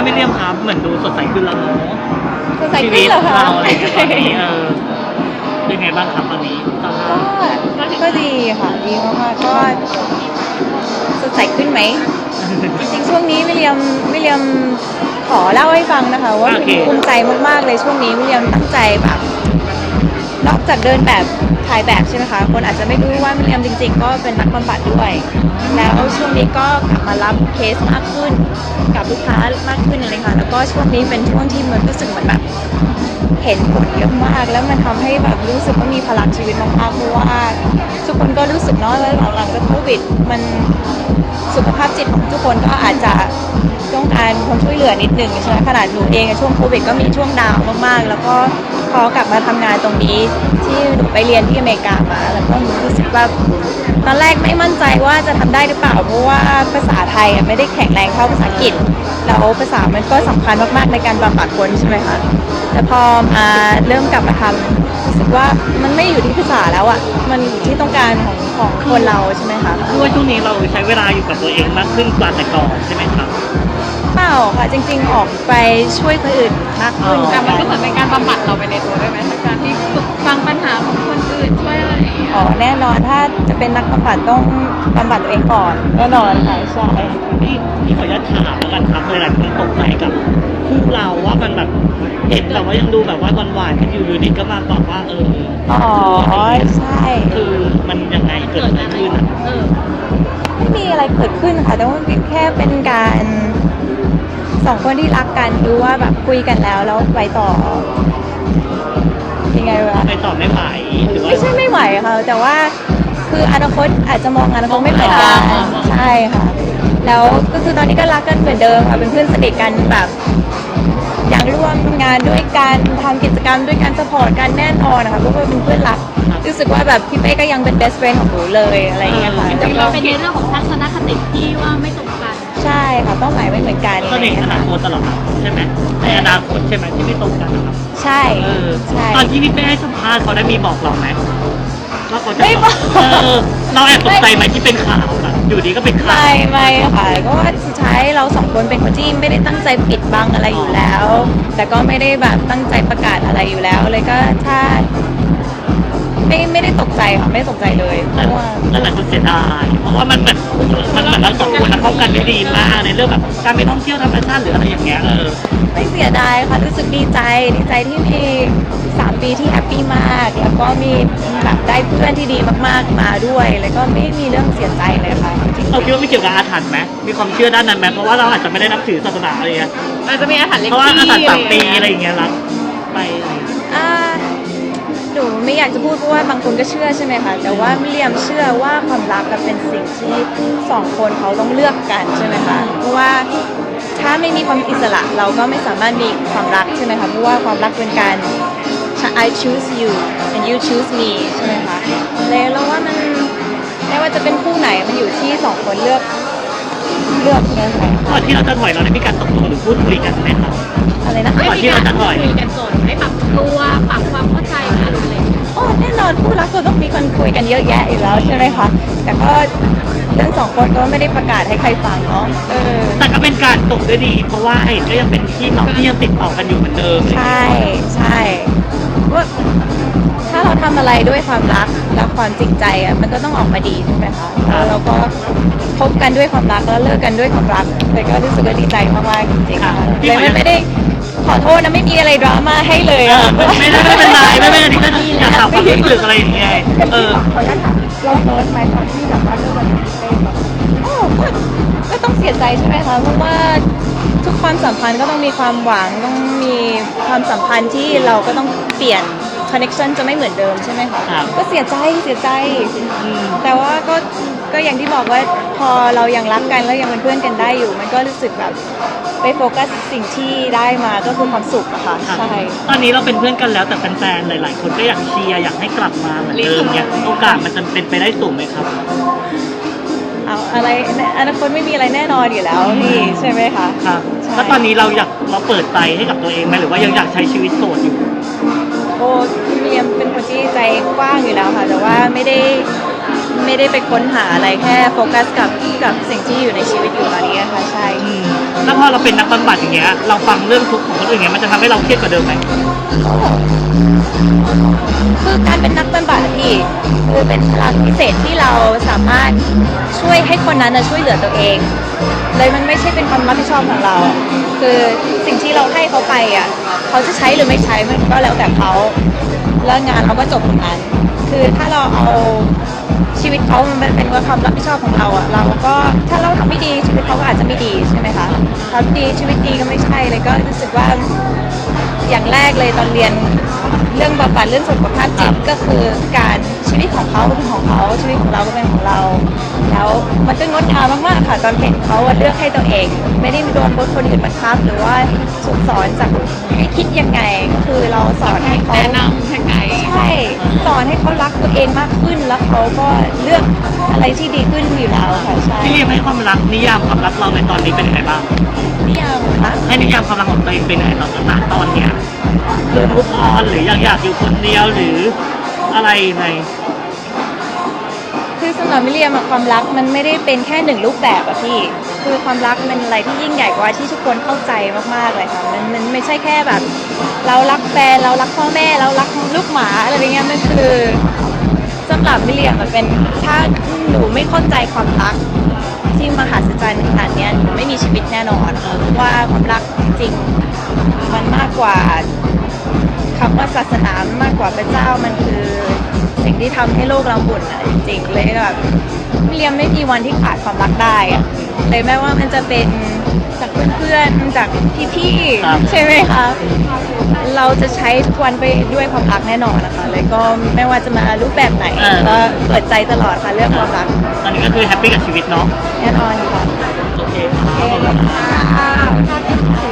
าไม่เรียมครับเหมือนดูสดใสขึ้นแล้วเนอะจะใส่ชีขึ้วินตเหรอคะเราอะไรอย่างเงี้ยตอนนี้เออเป็นไงบ้างครับตอนนี้สภาก็พก็ดีค่ะดีมากๆก็สดใสขึ้นไหมจริงๆช่วงนี้วิลเลียมวิลเลียมขอเล่าให้ฟังนะคะ ว่าโอเคภูมิใจมากๆเลยช่วงนี้วิลเลียมตั้งใจแบบนอกจากเดินแบบ ถ่ายแบบใช่ไหมคะ คนอาจจะไม่รู้ว่าวิลเลียมจริง ๆ ก็เป็นนักบำบัดด้วย แล้วช่วงนี้ก็กลับมารับเคสมากขึ้น กับลูกค้ามากขึ้นเลยค่ะ แล้วก็ช่วงนี้เป็นช่วงที่มันรู้สึกเหมือนแบบเห็นผลเยอะมาก แล้วมันทำให้แบบรู้สึกว่ามีพลังชีวิตมากๆเพราะว่า ทุกคนก็รู้สึกเนาะว่าหลังจากโควิดมันสุขภาพจิตของทุกคนก็อาจจะต้องการความช่วยเหลือนิดนึงใช่ไหมขนาดหนูเองช่วงโควิดก็มีช่วงดาวมากๆ แล้วก็พอกลับมาทำงานตรงนี้ ที่หนูไปเรียนที่อเมริกามา แล้วก็หนูรู้สึกว่าตอนแรกไม่มั่นใจว่าจะทำได้หรือเปล่า เพราะว่าภาษาไทยอะไม่ได้แข็งแรงเท่าภาษาอังกฤษแล้วภาษามันก็สำคัญมากๆในการบำบัดคนใช่ไหมคะแต่พอมาเริ่มกลับมาทำรู้สึกว่ามันไม่อยู่ที่ภาษาแล้วอะ่ะมันอยู่ที่ต้องการของของคนเราใช่ไหมคะคือว่าช่วงนี้เราใช้เวลาอยู่กับตัวเองมากขึ้นกว่าแต่ก่อนใช่ไหมครับเปล่าค่ะจริง ๆ ออกไปช่วยคนอื่นมากขึ้นอ๋อแต่มันก็เหมือนเป็นการบำบัดเราไป เป็นนักบำบัดต้องบำบัดตัวเองก่อนแน่นอนค่ะใช่พี่พี่ขออนุญาตถามแล้วกันครับหลายๆคนตกใจกับคู่เราว่ามันแบบเห็นแบบว่ายังดูแบบว่าหวานๆกันอยู่อยู่ดีก็มาบอกว่าเอออ๋อใช่คือมันยังไงเกิดอะไรขึ้นอะเออไม่มีอะไรเกิดขึ้นค่ะแต่ว่ามันแค่เป็นการสองคนที่รักกันรู้ว่าแบบคุยกันแล้วแล้วไปต่อยังไงวะไปต่อไม่ไหวหรือว่าไม่ใช่ไม่ไหวค่ะแต่ว่า คืออนาคตอาจจะมองอนาคตไม่เหมือนกันอ๋อใช่ค่ะ แล้วก็คือตอนนี้ก็รักกันเหมือนเดิมค่ะเป็นเพื่อนสนิทกันแบบอยากร่วมงานด้วยกันทำกิจกรรมด้วยกันสปอร์ตกันแน่นอนนะคะเพราะว่าเป็นเพื่อนรักรู้สึกว่าแบบพี่เป้ก็ยังเป็น best friend ของหนูเลยอะไรอย่างเงี้ยค่ะแต่แล้วก็เราเป็นในเรื่องของทัศนคติที่ว่าไม่ตรงกันใช่ค่ะเป้าหมายไม่เหมือนกันก็ในอนาคตตลอดครับใช่ไหมในอนาคตใช่ไหมที่ไม่ตรงกันนะครับ ใช่เออใช่ตอนที่พี่เป้ให้สัมภาษณ์เขาได้มีบอกเราไหม ว่าเขาจะไม่บอก เออเราแอบตกใจไหมที่เป็นข่าวอะอยู่ดีก็เป็นข่าว ไม่ไม่ค่ะก็ว่าสุดท้ายเราสองคนเป็นคนที่ไม่ได้ตั้งใจปิดบังอะไรอยู่แล้ว แต่ก็ไม่ได้แบบตั้งใจประกาศอะไรอยู่แล้ว เลยก็ถ้าไม่ไม่ได้ตกใจค่ะไม่ได้ตกใจเลยเพแต่ราะว่า หลายคนเสียดายเพราะว่ามันเหมือนมันเหมือนเราสองคนเข้ากันได้ดีมากในเรื่องแบบการไปท่องเที่ยวธรรมชาติหรืออะไรอย่างเงี้ยเออ ไม่เสียดายค่ะรู้สึกดีใจดีใจที่มีสาม ปีที่แฮปปี้มากแล้วก็มีแบบได้เพื่อนที่ดีมากๆมาด้วย แล้วก็ไม่มีเรื่องเสียใจเลยค่ะจริงๆ เราคิดว่าไม่เกี่ยวกับอาถรรพ์ไหมมีความเชื่อด้านนั้นไหมเพราะว่าเราอาจจะไม่ได้นับถือศาสนาอะไรเงี้ยอาจจะมีอาถรรพ์เล็กเพราะว่าอาถรรพ์สามปีอะอะไรไรอย่างเงี้ยรับไปอะไรอย่างเงี้ยอ่าหนูไม่อยากจะพูดเพราะว่าบางคนก็เชื่อใช่ไหมคะแต่ว่ามิเรียมเชื่อว่าความรักอะเป็นสิ่งที่สองคนเขาต้องเลือกกันใช่ไหมคะเพราะว่าถ้าไม่มีความอิสระเราก็ไม่สามารถมีความรักใช่ไหมคะเพราะว่าความรักเป็นการ I choose you and you choose me ใช่ไหมคะเลยแล้วว่ามันไม่ว่าจะเป็นคู่ไหนมันอยู่ที่สองคนเลือกเลือกเงี้ยค่ะก่อนที่เราจะถอยเราได้มีการตกลงหรือพูดคุยกันไหมครับอะไรนะคะก่อนที่เราจะถอย คุยกันก่อนให้ปรับตัวปรับ แน่นอนคู่รักก็ต้องมีคนคุยกันเยอะแยะอยู่แล้วใช่ไหมคะแต่ก็เรื่องสองคนก็ไม่ได้ประกาศให้ใครฟังเนาะเออแต่ก็เป็นการตกด้วยดี เพราะว่าเห็นก็ยังเป็นพี่น้องที่ยังติดต่อกันอยู่เหมือนเดิมใช่ใช่ว่าถ้าเราทำอะไรด้วยความรักและความจริงใจอะมันก็ต้องออกมาดีใช่ไหมคะแล้วเราก็คบกันด้วยความรักแล้วเลิกกันด้วยความรักเลยก็รู้สึกว่าดีใจมากๆจริงๆค่ะเลยไม่ไม่ได้ข อโทษนะไม่มีอะไรดราม่าให้เลยอะ ไม่ไม่ไม่เป็นไรไม่เป็นไรที่ก็อยากถามความรู้สึกอะไรอย่างเงี้ยเออขออนุญาตถามเราเฮิร์ตไหมตอนที่แบบว่าเลิกกันกับพี่เต้แบบโอ้ก็ก็ต้องเสียใจใช่ไหมคะ เพราะว่าทุกความสัมพันธ์ก็ต้องมีความหวังต้องมีความสัมพันธ์ที่เราก็ต้องเปลี่ยนคอนเน c ชันจะไม่เหมือนเดิมใช่ไหมคะ ครับ ก็เสียใจเสียใจ แต่ว่า ก็ก็อย่างที่บอกว่าพอเรายังรักกันแล้วยังเป็นเพื่อนกันได้อยู่ มันก็รู้สึกแบบไปโฟกัสสิ่งที่ได้มาก็คือความสุขอะค่ะครับใช่ ตอนนี้เราเป็นเพื่อนกันแล้วแต่แฟนๆ หลาย ๆ คนก็อยากเชียร์อยากให้กลับมาเหมือนเดิมเนี่ยโอกาสมันจะเป็นไปได้สูงไหมครับ เอาอะไรอนาคตไม่มีอะไรแน่นอนอยู่แล้วพี่ใช่ไหมคะครับใช่ แล้วตอนนี้เราอยากเราเปิดใจให้กับตัวเองไหมหรือว่ายังอยากใช้ชีวิตโสดอยู่ โอ้พี่เมียมเป็นคนที่ใจกว้างอยู่แล้วค่ะ แต่ว่าไม่ได้ ไม่ได้ไปค้นหาอะไรแค่โฟกัสกับกับสิ่งที่อยู่ในชีวิตอยู่ตอนนี้นะคะใช่ อืมแล้วพอเราเป็นนักบำบัดอย่างเงี้ย เราฟังเรื่องทุกข์ของคนอื่นเงี้ยมันจะทำให้เราเครียดกว่าเดิมไหมคือการเป็นนักบำบัดอะพี่คือเป็นพลังพิเศษที่เราสามารถช่วยให้คนนั้นนะช่วยเหลือตัวเอง เลยมันไม่ใช่เป็นความรับผิดชอบของเรา คือสิ่งที่เราให้เขาไปอะเขาจะใช้หรือไม่ใช้มันก็แล้วแต่เขาแล้วงานเราก็จบตรงนั้น คือถ้าเราเอา ชีวิตเขามันเป็นความรับผิดชอบของเราอะเราก็ถ้าเราทำไม่ดีชีวิตเขาก็อาจจะไม่ดีใช่ไหมคะทำดีชีวิตดีก็ไม่ใช่เลยก็รู้สึกว่า อย่างแรกเลยตอนเรียนเรื่องบำบัดเรื่องสุขภาพจิตก็คือการชีวิตของเขาเป็นของเขาชีวิตของเราก็เป็นของเรา แล้วมันก็งดงามมากๆค่ะตอนเห็นเขาเลือกให้ตัวเอง ไม่ได้โดนคนอื่นบังคับ หรือว่าถูกสอนจากให้คิดยังไงก็คือเราสอนให้เขาแนะนำให้ไงใช่สอนให้เขารักตัวเองมากขึ้นแล้วเขาก็เลือกอะไรที่ดีขึ้นอยู่แล้วค่ะใช่พี่เรียมให้ความรักนิยามความรักเราในตอนนี้เป็นยังไงบ้าง นิยามค่ะให้นิยามความรักของตัวเองเป็นยังไงตอนณตอนเนี้ยคือมุกออนหรือยังอยากอยู่คนเดียวหรืออะไรในคือสำหรับมิเรียมอะความรักมันไม่ได้เป็นแค่หนึ่งรูปแบบอะพี่ คือความรักมันอะไรที่ยิ่งใหญ่กว่าที่ทุกคนเข้าใจมากๆเลยค่ะมันมันไม่ใช่แค่แบบ เรารักแฟนเรารักพ่อแม่เรารักลูกหมาอะไรอย่างเงี้ยมันคือ สำหรับมิเรียมมันเป็นถ้าหนูไม่เข้าใจความรักที่มหัศจรรย์ขนาดเนี้ยหนูไม่มีชีวิตแน่นอนว่าความรักจริงมันมากกว่าคำว่าศาสนามากกว่าพระเจ้ามันคือสิ่งที่ทำให้โลกเราบุญอะจริงๆเลยแบบมิเรียมไม่มีวันที่ขาดความรักได้อะเลยแม้ว่ามันจะเป็น จากเพื่อนๆจากพี่ครับ ๆใช่ไหมคะเราจะใช้ทุกวันไปด้วยความรักแน่นอนนะคะเลยก็ไม่ว่าจะมารูปแบบไหนก็เปิดใจตลอดค่ะเรื่องความรักตอนนี้ก็คือแฮปปี้กับชีวิตเนาะแน่นอนค่ะโอเคครับโอเคค่ะ